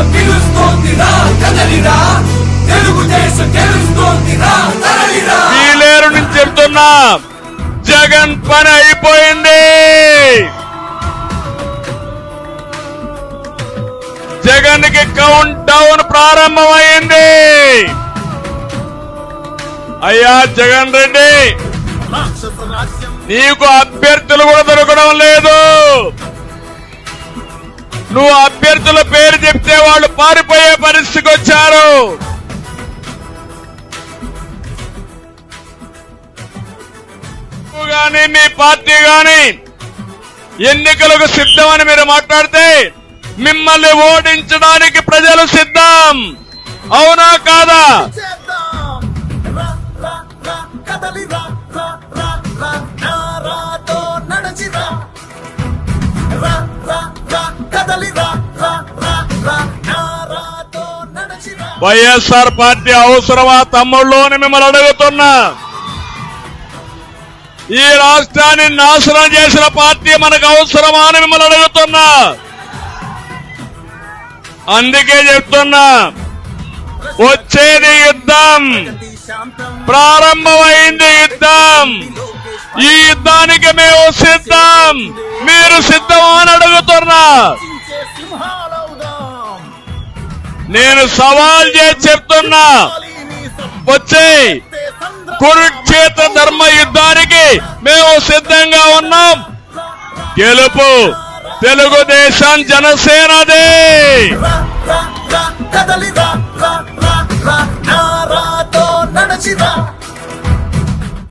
దేశం పిలుస్తోందిరా కదలిరా. తెలుగుదేశం గెలుస్తోందిరా తరలిరా. వీలేరు నుంచి చెప్తున్నా జగన్ పని అయిపోయింది. జగన్కి కౌంట్ డౌన్ ప్రారంభమైంది. అయ్యా జగన్ రెడ్డి నీకు అభ్యర్థులు కూడా దొరకడం లేదు. నువ్వు అభ్యర్థి పారిపోయే వచ్చారు కానీ మీ పార్టీ కానీ ఎన్నికలకు సిద్ధమని మీరు మాట్లాడితే మిమ్మల్ని ఓడించడానికి ప్రజలు సిద్ధం. అవునా కాదా? వైఎస్ఆర్ పార్టీ అవసరమా తమ్ముళ్ళు అని మిమ్మల్ని అడుగుతున్నా. ఈ రాష్ట్రాన్ని నాశనం చేసిన పార్టీ మనకు అవసరమా అని మిమ్మల్ని అడుగుతున్నా. అందుకే చెప్తున్నా వచ్చేది యుద్ధం. ప్రారంభమైంది యుద్ధం. ఈ యుద్ధానికి మేము సిద్ధం. మీరు సిద్ధమా అని అడుగుతున్నా. నేను సవాల్ చేసి చెప్తున్నా. వచ్చే కురుక్షేత్ర ధర్మ యుద్ధానికి మేము సిద్ధంగా ఉన్నాం. గెలుపు తెలుగుదేశం జనసేనదే.